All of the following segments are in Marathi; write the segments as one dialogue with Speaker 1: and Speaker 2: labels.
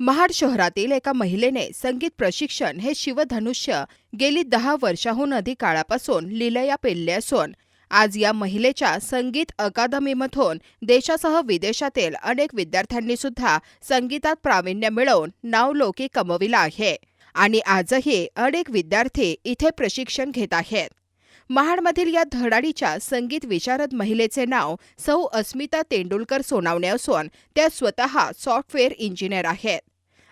Speaker 1: महाड शहरातील एका महिलेने संगीत प्रशिक्षण हे शिवधनुष्य गेली दहा वर्षाहून अधिक काळापासून लिलया पेलले असून आज या महिलेच्या संगीत अकादमीमधून देशासह विदेशातील अनेक विद्यार्थ्यांनी सुद्धा संगीतात प्रावीण्य मिळवून नावलौकी कमविला आहे आणि आजही अनेक विद्यार्थी इथे प्रशिक्षण घेत आहेत. महाडमधील या धडाडीच्या संगीत विशारद महिलेचे नाव सौ अस्मिता तेंडुलकर सोनावणे असून त्या स्वतः सॉफ्टवेअर इंजिनियर आहेत.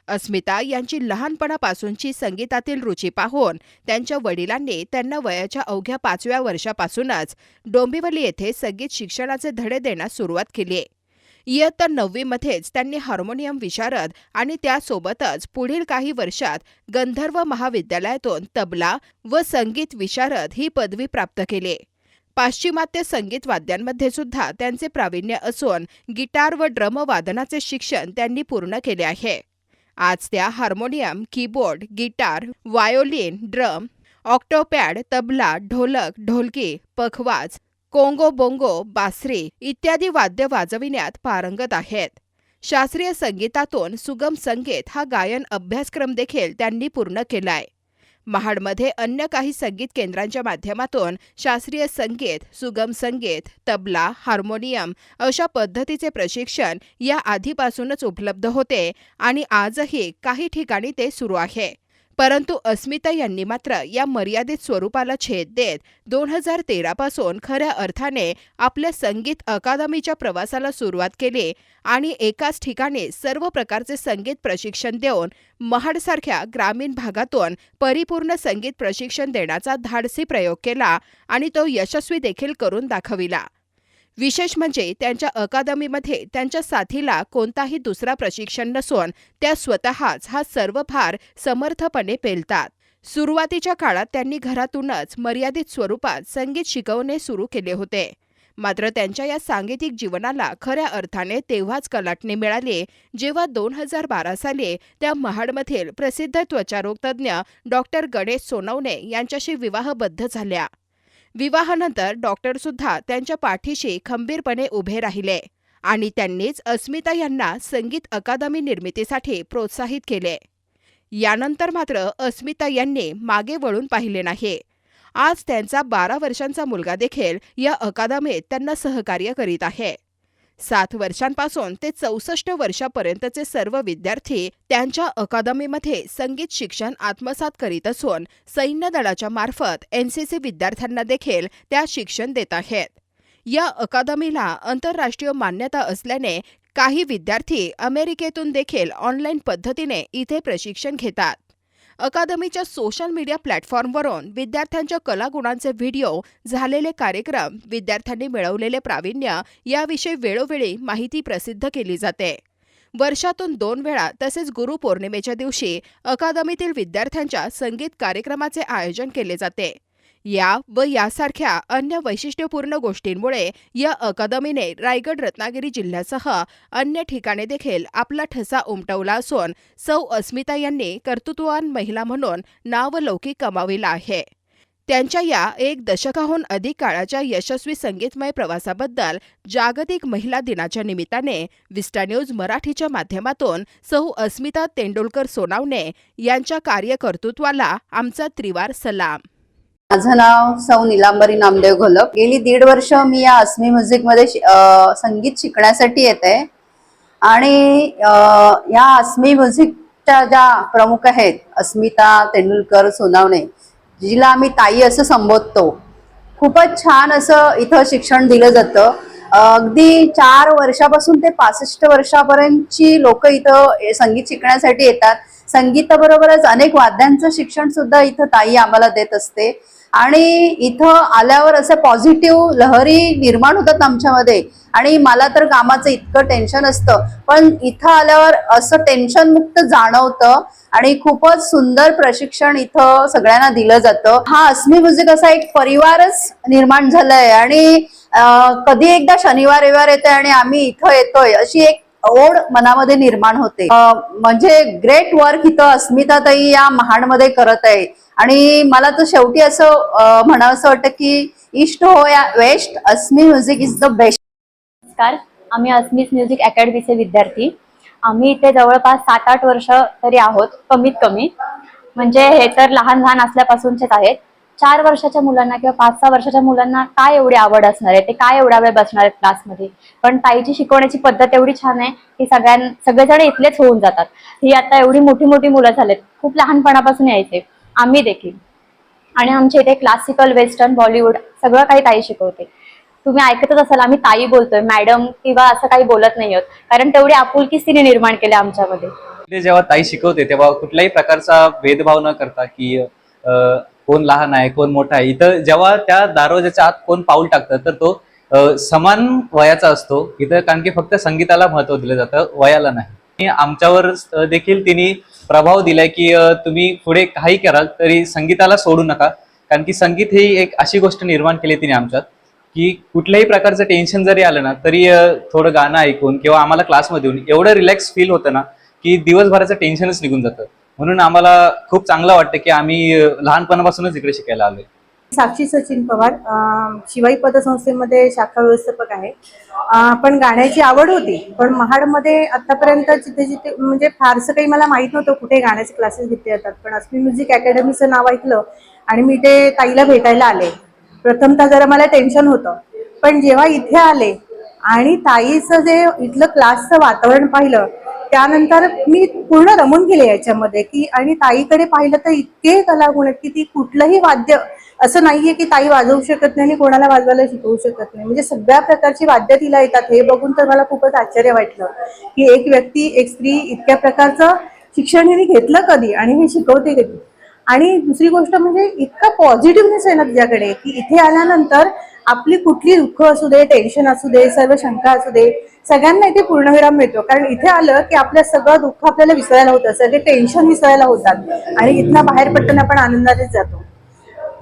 Speaker 1: अस्मिता यांची लहानपणापासूनची संगीतातील रुची पाहून त्यांच्या वडिलांनी त्यांना वयाच्या अवघ्या पाचव्या वर्षापासूनच डोंबिवली येथे संगीत शिक्षणाचे धडे देण्यास सुरुवात केली इयत्ता नववीमध्येच त्यांनी हार्मोनियम विशारद आणि त्यासोबतच पुढील काही वर्षात गंधर्व महाविद्यालयातून तबला व संगीत विशारद ही पदवी प्राप्त केली पाश्चिमात्य संगीत वाद्यांमध्ये सुद्धा त्यांचे प्रावीण्य असून गिटार व ड्रम वादनाचे शिक्षण त्यांनी पूर्ण केले आहे. आज त्या harmonium keyboard guitar violin drum octopad tabla dholak dholki pakhawaj Congo bongo बासरी इत्यादी वाद्य वाजविण्यात पारंगत आहेत. शास्त्रीय संगीतातून सुगम संगीत हा गायन अभ्यासक्रम देखील त्यांनी पूर्ण केलाय. महाडमध्ये अन्य काही संगीत केंद्रांच्या माध्यमातून शास्त्रीय संगीत सुगम संगीत तबला हार्मोनियम अशा पद्धतीचे प्रशिक्षण या आधीपासूनच उपलब्ध होते आणि आजही काही ठिकाणी ते सुरू आहे. परंतु अस्मिता यांनी मात्र या मर्यादित स्वरूपाला छेद देत दोन हजार तेरापासून खऱ्या अर्थाने आपल्या संगीत अकादमीच्या प्रवासाला सुरुवात केली आणि एकाच ठिकाणी सर्व प्रकारचे संगीत प्रशिक्षण देऊन महाडसारख्या ग्रामीण भागातून परिपूर्ण संगीत प्रशिक्षण देण्याचा धाडसी प्रयोग केला आणि तो यशस्वी देखील करून दाखविला. विशेष म्हणजे त्यांच्या अकादमीमध्ये त्यांच्या साथीला कोणताही दुसरा प्रशिक्षण नसून त्या स्वतःच हा सर्व भार समर्थपणे पेलतात. सुरुवातीच्या काळात त्यांनी घरातूनच मर्यादित स्वरूपात संगीत शिकवणे सुरू केले होते. मात्र त्यांच्या या सांगीतिक जीवनाला खऱ्या अर्थाने तेव्हाच कलाटणी मिळाली जेव्हा दोन हजार बारा साली त्या महाडमधील प्रसिद्ध त्वचारोगतज्ञ डॉक्टर गणेश सोनवणे यांच्याशी विवाहबद्ध झाल्या. विवाहानंतर डॉक्टर सुद्धा त्यांच्या पाठीशी खंबीरपणे उभे राहिले आणि त्यांनीच अस्मिता यांना संगीत अकादमी निर्मितीसाठी प्रोत्साहित केले. यानंतर मात्र अस्मिता यांनी मागे वळून पाहिले नाही. आज त्यांचा बारा वर्षांचा मुलगा देखील या अकादमीत त्यांना सहकार्य करीत आहे. सात वर्षांपासून ते चौसष्ट वर्षापर्यंतचे सर्व विद्यार्थी त्यांच्या अकादमीमध्ये संगीत शिक्षण आत्मसात करीत असून सैन्य दलाच्या मार्फत एनसीसी विद्यार्थ्यांना देखील त्या शिक्षण देत आहेत. या अकादमीला आंतरराष्ट्रीय मान्यता असल्याने काही विद्यार्थी अमेरिकेतून देखील ऑनलाईन पद्धतीने इथे प्रशिक्षण घेतात. अकादमीच्या सोशल मीडिया प्लॅटफॉर्मवरून विद्यार्थ्यांच्या कलागुणांचे व्हिडिओ झालेले कार्यक्रम विद्यार्थ्यांनी मिळवलेले प्रावीण्य याविषयी वेळोवेळी माहिती प्रसिद्ध केली जाते. वर्षातून दोन वेळा तसेच गुरुपौर्णिमेच्या दिवशी अकादमीतील विद्यार्थ्यांच्या संगीत कार्यक्रमाचे आयोजन केले जाते. या व यासारख्या अन्य वैशिष्ट्यपूर्ण गोष्टींमुळे या अकादमीने रायगड रत्नागिरी जिल्ह्यासह अन्य ठिकाणी देखील आपला ठसा उमटवला असून सौ अस्मिता यांनी कर्तृत्ववान महिला म्हणून नावलौकिक कमाविला आहे. त्यांच्या या एक दशकाहून अधिक काळाच्या यशस्वी संगीतमय प्रवासाबद्दल जागतिक महिला दिनाच्या निमित्ताने विस्टा न्यूज मराठीच्या माध्यमातून सौ अस्मिता तेंडुलकर सोनावणे यांच्या कार्यकर्तृत्वाला आमचा त्रिवार सलाम.
Speaker 2: माझं नाव सौ निलांबरी नामदेव घोलप. गेली दीड वर्ष मी या अस्मी म्युझिकमध्ये संगीत शिकण्यासाठी येते. आणि या अस्मी म्युझिकच्या ज्या प्रमुख आहेत अस्मिता तेंडुलकर सोनावणे जिला आम्ही ताई असं संबोधतो. खूपच छान असं इथं शिक्षण दिलं जातं. अगदी चार वर्षापासून ते पासष्ट वर्षापर्यंतची लोक इथं संगीत शिकण्यासाठी येतात. संगीताबरोबरच अनेक वाद्यांचं शिक्षण सुद्धा इथं ताई आम्हाला देत असते. आणि इथं आल्यावर असं पॉझिटिव्ह लहरी निर्माण होतात आमच्यामध्ये. आणि मला तर कामाचं इतकं टेन्शन असतं. पण इथं आल्यावर असं टेन्शन मुक्त जाणवतं आणि खूपच सुंदर प्रशिक्षण इथं सगळ्यांना दिलं जातं. हा अस्मी म्युझिक असा एक परिवारच निर्माण झालाय. आणि कधी एकदा शनिवार रविवार येतोय आणि आम्ही इथं येतोय अशी एक ओढ मनामध्ये निर्माण होते. म्हणजे ग्रेट वर्क इथं अस्मिताताई या महाडमध्ये करत आहे. आणि मला तर शेवटी असं अं, म्हणावंसं वाटतं की इष्ट हो या west Asmi music is the best
Speaker 3: नमस्कार. आम्ही अस्मिस म्युझिक अकॅडमीचे विद्यार्थी. आम्ही इथे जवळपास सात आठ वर्ष तरी आहोत कमीत कमी. म्हणजे हे तर लहान लहान असल्यापासूनचेच आहेत. चार वर्षाच्या मुलांना किंवा पाच सहा वर्षाच्या मुलांना काय एवढी आवड असणार आहे? ते काय एवढा वेळ बसणार आहेत क्लासमध्ये? पण ताईची शिकवण्याची पद्धत एवढी छान आहे की सगळ्यां सगळेजण इथलेच होऊन जातात. ही आता एवढी मोठी मोठी मुलं झालेत. खूप लहानपणापासून यायचे. आम्ही देखील. आणि आमच्या इथे क्लासिकल वेस्टर्न बॉलिवूड सगळं काही ताई शिकवते. तुम्ही ऐकतच असाल आम्ही ताई बोलतोय मॅडम किंवा असं काही बोलत नाही आहोत. कारण तेवढी आपुलकीच तिने निर्माण केली आमच्यामध्ये.
Speaker 4: जेव्हा ताई शिकवते तेव्हा कुठल्याही प्रकारचा भेदभाव न करता की कोण लहान आहे कोण मोठा आहे. इथं जेव्हा त्या दारवाजाच्या आत कोण पाऊल टाकतं तर तो समान वयाचा असतो. इथं कारण की फक्त संगीताला महत्त्व दिलं जातं वयाला नाही. आमच्यावर देखील तिने प्रभाव दिलाय की तुम्ही पुढे काही कराल तरी संगीताला सोडू नका. कारण की संगीत ही एक अशी गोष्ट निर्माण केली तिने आमच्यात की कुठल्याही प्रकारचं टेन्शन जरी आलं ना तरी थोडं गाणं ऐकून किंवा आम्हाला क्लासमध्ये येऊन एवढं रिलॅक्स फील होतं ना की दिवसभराचं टेन्शनच निघून जातं. म्हणून आम्हाला खूप चांगलं वाटतं की आम्ही लहानपणापासूनच इकडे शिकायला आलोय.
Speaker 5: साक्षी सचिन पवार शिवाई पदसंस्थेमध्ये शाखा व्यवस्थापक आहे. पण गाण्याची आवड होती पण महाडमध्ये आतापर्यंत जिथे जिथे म्हणजे फारसं काही मला माहीत नव्हतं कुठे गाण्याचे क्लासेस घेतले जातात पण अस्मी म्युझिक अकॅडमीचं नाव ऐकलं आणि मी ते ताईला भेटायला आले. प्रथमतः जरा मला टेन्शन होतं पण जेव्हा इथे आले आणि ताईचं जे इथलं क्लासचं वातावरण पाहिलं त्यानंतर मी पूर्ण रमून गेले याच्यामध्ये की आणि ताईकडे पाहिलं तर इतके कलागुण आहेत की ती कुठलंही वाद्य असं नाहीये की ताई वाजवू शकत नाही आणि कोणाला वाजवायला शिकवू शकत नाही. म्हणजे सगळ्या प्रकारची वाद्य तिला येतात. हे बघून तर मला खूपच आश्चर्य वाटलं की एक व्यक्ती एक स्त्री इतक्या प्रकारचं शिक्षण हिने घेतलं कधी आणि हे शिकवते कधी. आणि दुसरी गोष्ट म्हणजे इतका पॉझिटिव्हनेस आहे ना तिच्याकडे की इथे आल्यानंतर आपली कुठली दुःख असू दे टेन्शन असू दे सर्व शंका असू दे सगळ्यांना इथे पूर्णविराम मिळतो. कारण इथे आलं की आपलं सगळं दुःख आपल्याला विसरायला होतं. सगळे टेन्शन विसरायला होतात. आणि इथनं बाहेर पडताना आपण आनंदानेच जातो.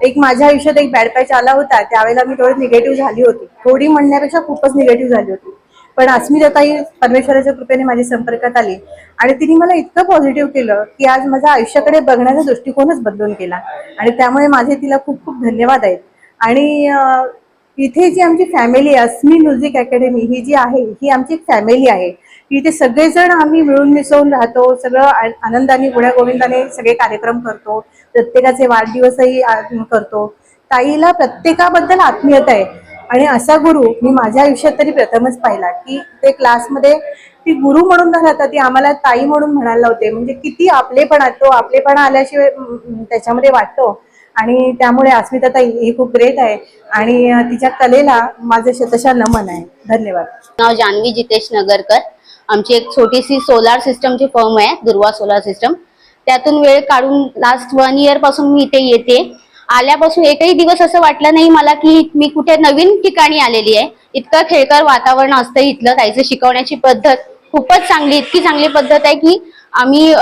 Speaker 5: एक माझ्या आयुष्यात एक बॅड पॅच आला होता. त्यावेळेला मी थोडी निगेटिव्ह झाली होती. थोडी म्हणण्यापेक्षा खूपच निगेटिव्ह झाली होती. पण अस्मिताताई परमेश्वराच्या कृपेने माझ्या संपर्कात आली. आणि तिने मला इतकं पॉझिटिव्ह केलं की आज माझ्या आयुष्याकडे बघण्याचा दृष्टिकोनच बदलून केला आणि त्यामुळे माझे तिला खूप खूप धन्यवाद आहेत. आणि इथे जी आमची फॅमिली अस्मी म्युझिक अकॅडमी ही जी आहे ही आमची एक फॅमिली आहे. इथे सगळेजण आम्ही मिळून मिसळून राहतो सगळं आनंदाने गुण्यागोविंदाने सगळे कार्यक्रम करतो प्रत्येकाचे वाढदिवसही करतो. ताईला प्रत्येकाबद्दल आत्मीयता आहे. आणि असा गुरु मी माझ्या आयुष्यात तरी प्रथमच पाहिला की ते क्लासमध्ये ती गुरु म्हणून न राहता ती आम्हाला ताई म्हणून म्हणायला होते. म्हणजे किती आपलेपणा तो आपलेपणा आल्याशिवाय त्याच्यामध्ये वाटतो. आणि त्यामुळे अस्मिताताई ही खूप ग्रेट आहे. आणि तिच्या कलेला माझं शतशा नमन आहे. धन्यवाद.
Speaker 6: नाव जान्हवी जितेश नगरकर. आमची एक छोटीशी सोलार सिस्टमची फर्म आहे दुर्वा सोलार सिस्टम त्यातून वेळ काढून लास्ट वन इयरपासून मी इथे येते. आल्यापासून एकही दिवस असं वाटलं नाही मला की मी कुठे नवीन ठिकाणी आलेली आहे. इतकं खेळकर वातावरण असतं इथलं ताईचं शिकवण्याची पद्धत खूपच चांगली इतकी चांगली पद्धत आहे की आम्ही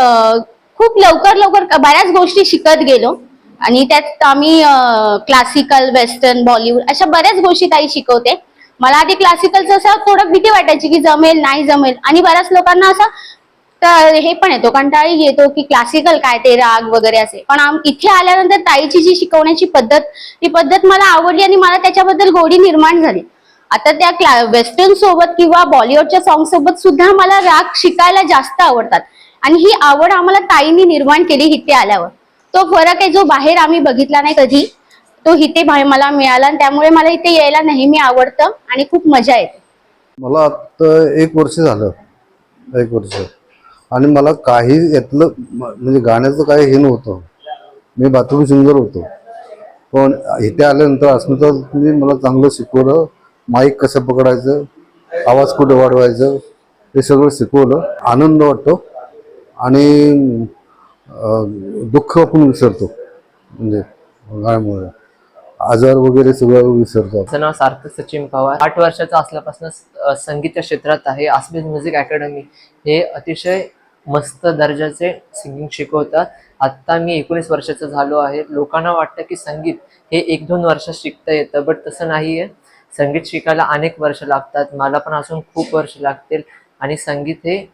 Speaker 6: खूप लवकर लवकर बऱ्याच गोष्टी शिकत गेलो. आणि त्यात आम्ही क्लासिकल वेस्टर्न बॉलिवूड अशा बऱ्याच गोष्टी ताई शिकवते. मला आधी क्लासिकलचं असं थोडं भीती वाटायची की जमेल नाही जमेल. आणि बऱ्याच लोकांना असं तर हे पण येतो कंटाळी येतो की क्लासिकल काय ते राग वगैरे असे. पण आम- इथे आल्यानंतर ताईची जी शिकवण्याची पद्धत ती पद्धत मला आवडली आणि मला त्याच्याबद्दल गोडी निर्माण झाली. आता त्या वेस्टर्न सोबत किंवा बॉलिवूडच्या सॉंग सोबत सुद्धा मला राग शिकायला जास्त आवडतात. आणि ही आवड आम्हाला ताईंनी निर्माण केली इथे आल्यावर. तो फरक आहे जो बाहेर आम्ही बघितला नाही कधी. तो इथे मला मिळाला आणि त्यामुळे मला इथे यायला नेहमी आवडतं आणि खूप मजा येते.
Speaker 7: मला आत्ता एक वर्ष झालं. एक वर्ष. आणि मला काही यातलं म्हणजे गाण्याचं काही हे नव्हतं. मी बाथरूम सिंगर होतो. पण इथे आल्यानंतर अस्मिताने मला चांगलं शिकवलं. माईक कसं पकडायचं आवाज कुठे वाढवायचं हे सगळं शिकवलं. आनंद वाटतो. आणि दुःख आपण विसरतो. म्हणजे गाण्यामुळे आजार वगैरे सगळं विसरतो
Speaker 8: माझं नाव सार्थक सचिन पवार. आठ वर्षाचा असल्यापासून संगीत क्षेत्रात आहे. आसमीज म्युझिक अकॅडमी हे अतिशय मस्त दर्जाचे सिंगिंग शिकवतात. आत्ता मी एकोणीस वर्षाचा झालो आहे. लोकांना वाटतं की संगीत हे एक दोन वर्षात शिकता येतं बट तसं नाही आहे संगीत शिकायला अनेक वर्ष लागतात. मला पण अजून खूप वर्ष लागतील. आणि संगीत हे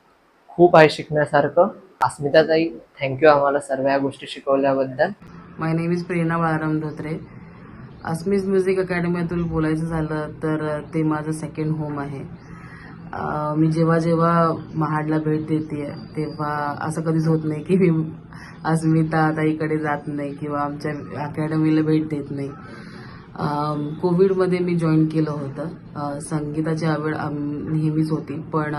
Speaker 8: खूप आहे शिकण्यासारखं. अस्मिताताई थँक्यू आम्हाला सर्व या गोष्टी शिकवल्याबद्दल.
Speaker 9: My name is Prerna Balaram Dhotre अस्मिज music अकॅडमीतून बोलायचं झालं तर ते माझं सेकंड होम आहे. मी जेव्हा जेव्हा महाडला भेट देते तेव्हा असं कधीच होत नाही की मी अस्मिता ताईकडे जात नाही किंवा आमच्या अकॅडमीला भेट देत नाही. कोविडमध्ये मी जॉईन केलं होतं. संगीताची आवड नेहमीच होती. पण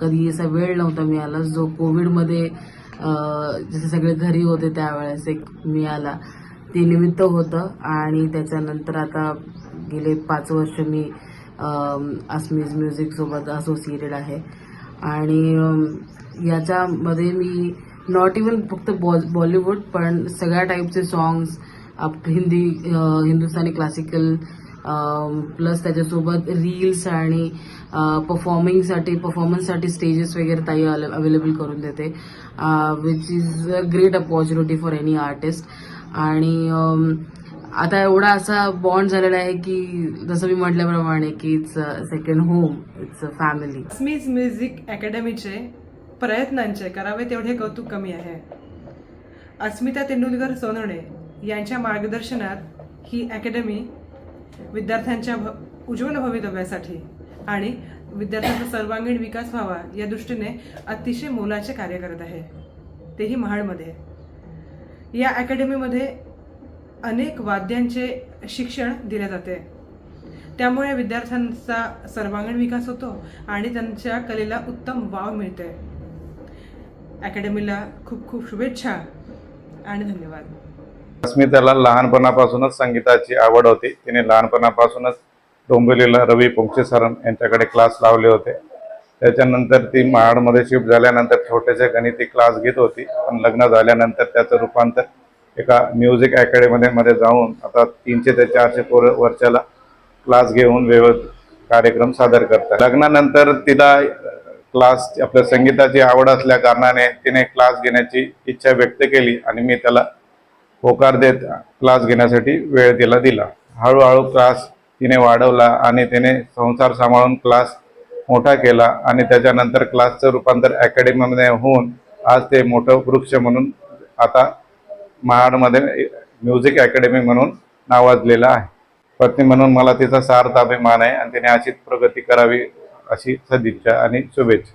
Speaker 9: कधी असा वेळ नव्हता मिळाला. जो कोविडमध्ये जसे सगळे घरी होते त्यावेळेस एक मिळाला. ते निमित्त होतं. आणि त्याच्यानंतर आता गेले पाच वर्ष मी अस्मीज म्युझिकसोबत असोसिएटेड आहे. आणि याच्यामध्ये मी नॉट इवन फक्त बॉ बॉलिवूड पण सगळ्या टाईपचे सॉंग्स आप हिंदी हिंदुस्थानी क्लासिकल प्लस त्याच्यासोबत रील्स आणि परफॉर्मिंगसाठी परफॉर्मन्ससाठी स्टेजेस वगैरे ताई अवेलेबल करून देते. Which is a great opportunity for any artist आणि आता एवढा असा बॉन्ड झालेला आहे की जसं मी म्हटल्याप्रमाणे की it's second home it's a family
Speaker 3: स्मिज music अकॅडमीचे प्रयत्नांचे करावे तेवढे कौतुक कमी आहे. अस्मिता तेंडुलकर सोनवणे यांच्या मार्गदर्शनात ही अकॅडमी विद्यार्थ्यांच्या भ उज्ज्वल भवितव्यासाठी आणि विद्यार्थ्यांचा सर्वांगीण विकास व्हावा या दृष्टीने अतिशय मोलाचे कार्य करत आहे. तेही महाडमध्ये. या अकॅडमीमध्ये अनेक वाद्यांचे शिक्षण दिले जाते. त्यामुळे विद्यार्थ्यांचा सर्वांगीण विकास होतो आणि त्यांच्या कलेला उत्तम वाव मिळते. अकॅडमीला खूप खूप शुभेच्छा आणि धन्यवाद.
Speaker 10: अस्मिताला लहानपणापासूनच संगीताची आवड होती. तिने लहानपणापासूनच डोंबिवलीला रवी पोंक्षे सर यांच्याकडे क्लास लावले होते. त्याच्यानंतर ती महाडमध्ये शिफ्ट झाल्यानंतर छोटेसे गणिती क्लास घेत होती. पण लग्न झाल्यानंतर त्याचं रूपांतर एका म्युझिक अकॅडमीमध्ये मध्ये जाऊन आता तीनशे ते चारशे पोर वर्षाला क्लास घेऊन व्यवस्थित कार्यक्रम सादर करतात. लग्नानंतर तिला क्लास आपल्या संगीताची आवड असल्या कारणाने तिने क्लास घेण्याची इच्छा व्यक्त केली आणि मी त्याला होकार देत क्लास घेण्यासाठी वेळ तिला दिला. हळूहळू क्लास तिने वाढवला आणि तिने संसार सांभाळून क्लास मोठा केला आणि त्याच्यानंतर क्लासचं रूपांतर अकॅडमीमध्ये होऊन आज ते मोठं वृक्ष म्हणून आता महाडमध्ये म्युझिक अकॅडमी म्हणून नावाजलेलं आहे. पत्नी म्हणून मला तिचा सार्थ अभिमान आहे आणि तिने अशीच प्रगती करावी अशी सदिच्छा आणि शुभेच्छा.